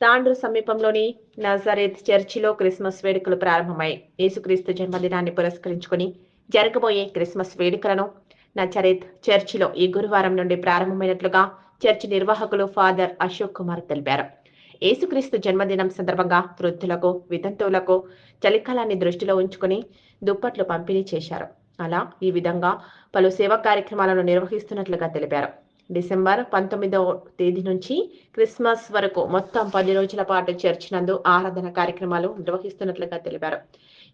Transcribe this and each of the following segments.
తాండ్రు సమీపంలోని నజరేత్ చర్చిలో క్రిస్మస్ వేడుకలు ప్రారంభమై యేసుక్రీస్తు జన్మదినాన్ని పురస్కరించుకొని జరగబోయే క్రిస్మస్ వేడుకలను నజరేత్ చర్చిలో ఈ గురువారం నుండి ప్రారంభమైనట్లుగా చర్చి నిర్వాహకులు ఫాదర్ అశోక్ కుమార్ తెలిపారు. యేసుక్రీస్తు జన్మదినం సందర్భంగా వృద్ధులకు వితంతువులకు చలికాలాన్ని దృష్టిలో ఉంచుకొని దుప్పట్లు పంపిణీ చేశారు. అలా ఈ విధంగా పలు సేవా కార్యక్రమాలను నిర్వహిస్తున్నట్లుగా తెలిపారు. డిసెంబర్ పంతొమ్మిదవ తేదీ నుంచి క్రిస్మస్ వరకు మొత్తం పది రోజుల పాటు చర్చ్ నందు ఆరాధన కార్యక్రమాలు నిర్వహిస్తున్నట్లుగా తెలిపారు.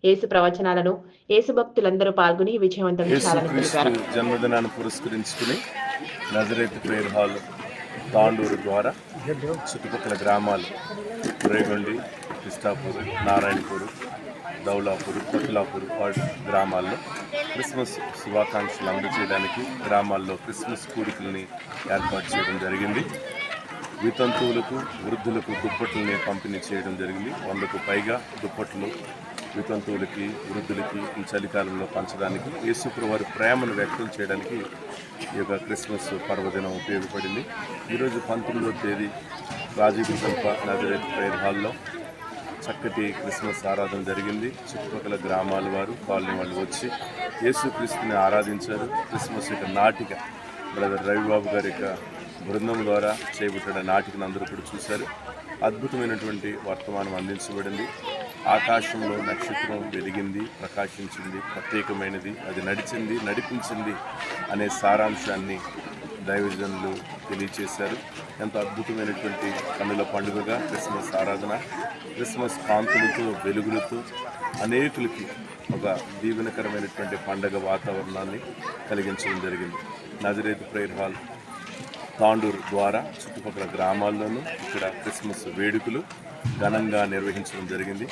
యేసు ప్రవచనాలను యేసు భక్తులందరూ పాల్గొని విజయవంతం జన్మదినాన్ని పురస్కరించుకుని నజరేత్ ప్రేయర్ హాల్ తాండూరు ద్వారా చుట్టుపక్కల గ్రామాలు రేగొండి కృష్ణాపూర్ నారాయణపూర్ దౌలాపూర్ కొట్లాపూర్ గ్రామాల్లో క్రిస్మస్ శుభాకాంక్షలు అందజేయడానికి గ్రామాల్లో క్రిస్మస్ కూడికల్ని ఏర్పాటు చేయడం జరిగింది. వితంతువులకు వృద్ధులకు దుప్పట్లని పంపిణీ చేయడం జరిగింది. వందకు పైగా దుప్పట్లు వితంతువులకి వృద్ధులకి ఈ చలికాలంలో పంచడానికి యేసుప్రభు వారి ప్రేమను వ్యక్తం చేయడానికి ఈ యొక్క క్రిస్మస్ పర్వదినం ఉపయోగపడింది. ఈరోజు పంతొమ్మిదవ తేదీ రాజీవ్ సంప నజరేత్ ప్రేర్ హాల్లో చక్కటి క్రిస్మస్ ఆరాధన జరిగింది. చుట్టుపక్కల గ్రామాల వారు కాలనీ వాళ్ళు వచ్చి యేసుక్రీస్తుని ఆరాధించారు. క్రిస్మస్ యొక్క నాటిక బ్రదర్ రవిబాబు గారి యొక్క బృందం ద్వారా చేపట్టిన నాటికను అందరూ కూడా చూశారు. అద్భుతమైనటువంటి వర్తమానం అందించబడింది. ఆకాశంలో నక్షత్రం వెలిగింది ప్రకాశించింది ప్రత్యేకమైనది. అది నడిచింది నడిపించింది అనే సారాంశాన్ని దైవజనులు తెలియచేశారు. ఎంతో అద్భుతమైనటువంటి కన్నుల పండుగగా క్రిస్మస్ ఆరాధన క్రిస్మస్ కాంతులతో వెలుగులతో అనేకులకి ఒక దీవెనకరమైనటువంటి పండగ వాతావరణాన్ని కలిగించడం జరిగింది. నజరేత్ ప్రేయర్ హాల్ తాండూరు ద్వారా చుట్టుపక్కల గ్రామాల్లోనూ ఇక్కడ క్రిస్మస్ వేడుకలు ఘనంగా నిర్వహించడం జరిగింది.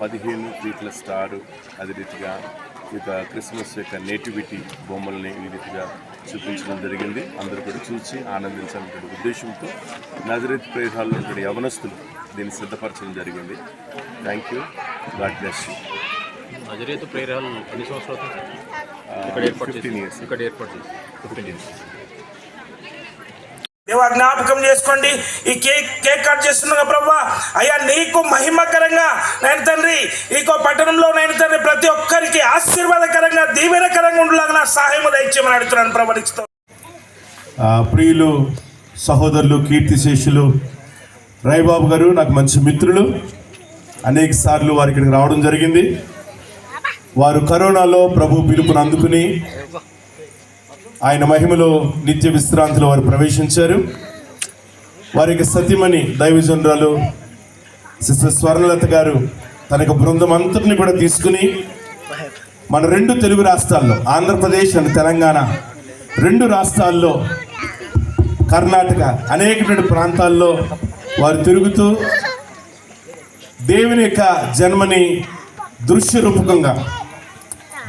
పదిహేను వీట్ల స్టారు అదే రీతిగా ఇక క్రిస్మస్ యొక్క నేటివిటీ బొమ్మల్ని ఈ రీతిగా చూపించడం జరిగింది. అందరూ కూడా చూసి ఆనందించాలనే ఉద్దేశంతో నజరేత్ ప్రేయర్ హాల్లో ఉన్నటువంటి యవనస్తులు దీన్ని సిద్ధపరచడం జరిగింది. Thank you. God bless prayer hall ఎన్ని సంవత్సరాలు అవుతుంది? ఇక్కడ ఏర్పాటు ఫిఫ్టీన్ ఇయర్స్ ఇక్కడ ఏర్పాటు ఫిఫ్టీన్ ఇయర్స్ దేవా జ్ఞాపకం చేసుకోండి. ఈ కేక్ కేక్ కట్ చేస్తుండగా ప్రభా. అయ్యా నీకు మహిమకరంగా నేను తండ్రి ఈకో పట్టణంలో నేను తండ్రి ప్రతి ఒక్కరికి ఆశీర్వాదకరంగా దీవెనకరంగా ఉండలాగా నా సహాయం దయచేయమని అడుగుతున్నాను ప్రభరిస్తూ ఆ, ప్రియులు సహోదరులు కీర్తిశేషులు రాయబాబు గారు నాకు మంచి మిత్రులు. అనేక సార్లు వారి ఇక్కడికి రావడం జరిగింది. వారు కరోనాలో ప్రభు పిలుపును అందుకుని ఆయన మహిమలో నిత్య విశ్రాంతిలో వారు ప్రవేశించారు. వారికి సతీమణి దైవజనరాలు సిస్టర్ స్వర్ణలత గారు తన యొక్క బృందం అంతటిని కూడా తీసుకుని మన రెండు తెలుగు రాష్ట్రాల్లో ఆంధ్రప్రదేశ్ అండ్ తెలంగాణ రెండు రాష్ట్రాల్లో కర్ణాటక అనేకటువంటి ప్రాంతాల్లో వారు తిరుగుతూ దేవుని యొక్క జన్మని దృశ్య రూపకంగా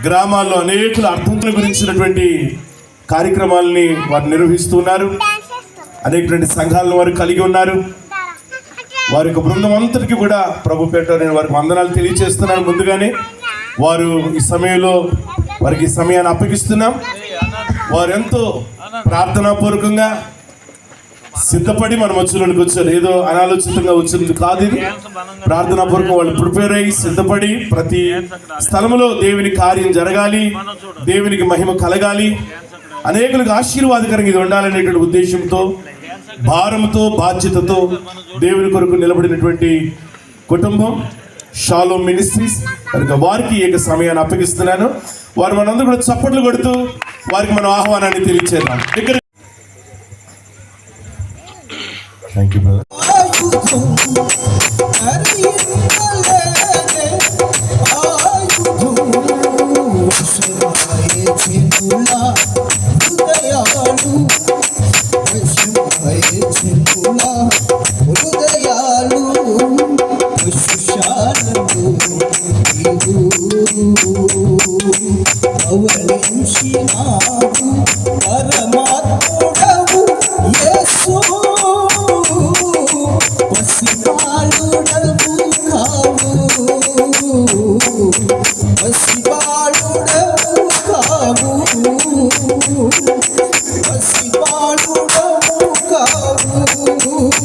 గ్రామాల్లో అనేకుల అర్థంతుల గురించినటువంటి కార్యక్రమాలని వారు నిర్వహిస్తున్నారు. అనేకటువంటి సంఘాలను వారు కలిగి ఉన్నారు. వారి యొక్క బృందం అంతటికి కూడా ప్రభు పేట నేను వారికి వందనాలు తెలియజేస్తున్నాను ముందుగానే వారు ఈ సమయంలో వారికి ఈ సమయాన్ని అప్పగిస్తున్నాం. వారు ఎంతో ప్రార్థనాపూర్వకంగా సిద్ధపడి మన మధ్యలోనికి వచ్చారు. ఏదో అనాలోచితంగా వచ్చింది కాదు ఇది. ప్రార్థనాపూర్వకం వాళ్ళు ప్రిపేర్ అయ్యి సిద్ధపడి ప్రతి స్థలంలో దేవుని కార్యం జరగాలి. దేవునికి మహిమ కలగాలి. అనేకులకు ఆశీర్వాదకరంగా ఇది ఉండాలనేటువంటి ఉద్దేశంతో భారంతో బాధ్యతతో దేవుని కొరకు నిలబడినటువంటి కుటుంబం షాలో మినిస్ట్రీస్ కనుక వారికి ఈ యొక్క సమయాన్ని అప్పగిస్తున్నాను. వారు మనందరూ కూడా చప్పట్లు కొడుతూ వారికి మనం ఆహ్వానాన్ని తెలియచేద్దాం. దగ్గర థ్యాంక్ యూ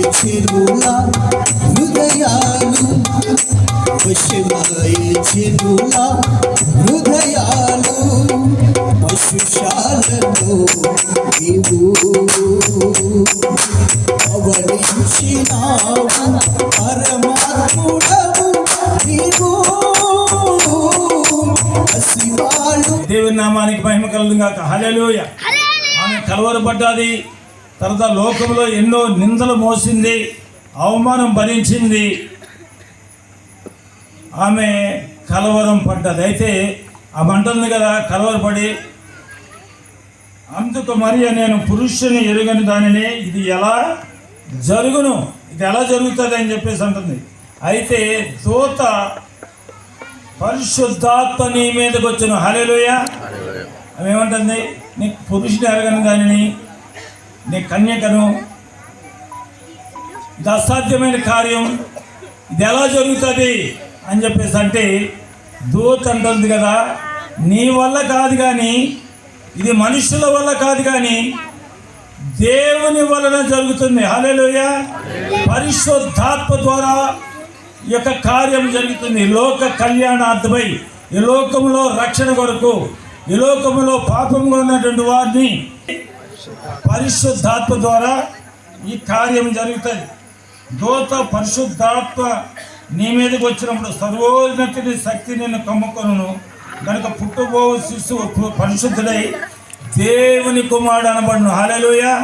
చెరుల హృదయాలు వశమాయ చెరుల హృదయాలు పశుశాలలో నీవు అవరించినావు పరమాత్ముడవు నీవు పసివాళ్ళు దేవుని నామానికి మహిమ కలుగు గాక. హల్లెలూయ. ఆమె కలవరపడ్డది. తర్వాత లోకంలో ఎన్నో నిందలు మోసింది అవమానం భరించింది. ఆమె కలవరం పడ్డది. అయితే ఆ మంటుంది కదా కలవరపడి అందుకు మరి నేను పురుషుని ఎరుగని దానిని ఇది ఎలా జరుగును? ఇది ఎలా జరుగుతుంది? అని చెప్పేసి అంటుంది. అయితే దూత పరిశుద్ధాత్మ నీ మీదకి వచ్చిన హలేలుయ ఏమంటుంది? నీ పురుషుని ఎరగను దానిని నీ కన్యకను. ఇది అసాధ్యమైన కార్యం. ఇది ఎలా జరుగుతుంది అని చెప్పేసి అంటే దూత్ అంటుంది కదా నీ వల్ల కాదు కానీ ఇది మనుషుల వల్ల కాదు కానీ దేవుని వలన జరుగుతుంది. హలేలోయ పరిశుద్ధాత్మ ద్వారా ఈ యొక్క కార్యం జరుగుతుంది. లోక కళ్యాణార్థమై ఈ లోకంలో రక్షణ కొరకు ఈ లోకంలో పాపంగా ఉన్నటువంటి వారిని పరిశుద్ధాత్మ ద్వారా ఈ కార్యం జరుగుతుంది. దూత పరిశుద్ధాత్మ నీ మీదకి వచ్చినప్పుడు సర్వోన్నతిని శక్తి నేను కమ్ముకొను కనుక పుట్టుబో శిశువు పరిశుద్ధుడై దేవుని కుమారుడు అనబడును. హల్లెలూయ.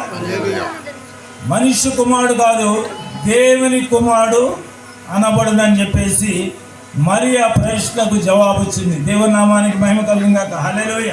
మనిషి కుమారుడు కాదు దేవుని కుమారుడు అనబడునని చెప్పేసి మరి ఆ ప్రశ్నకు జవాబు వచ్చింది దేవుని నామానికి మహిమ కలిగిందాక హలేలోయ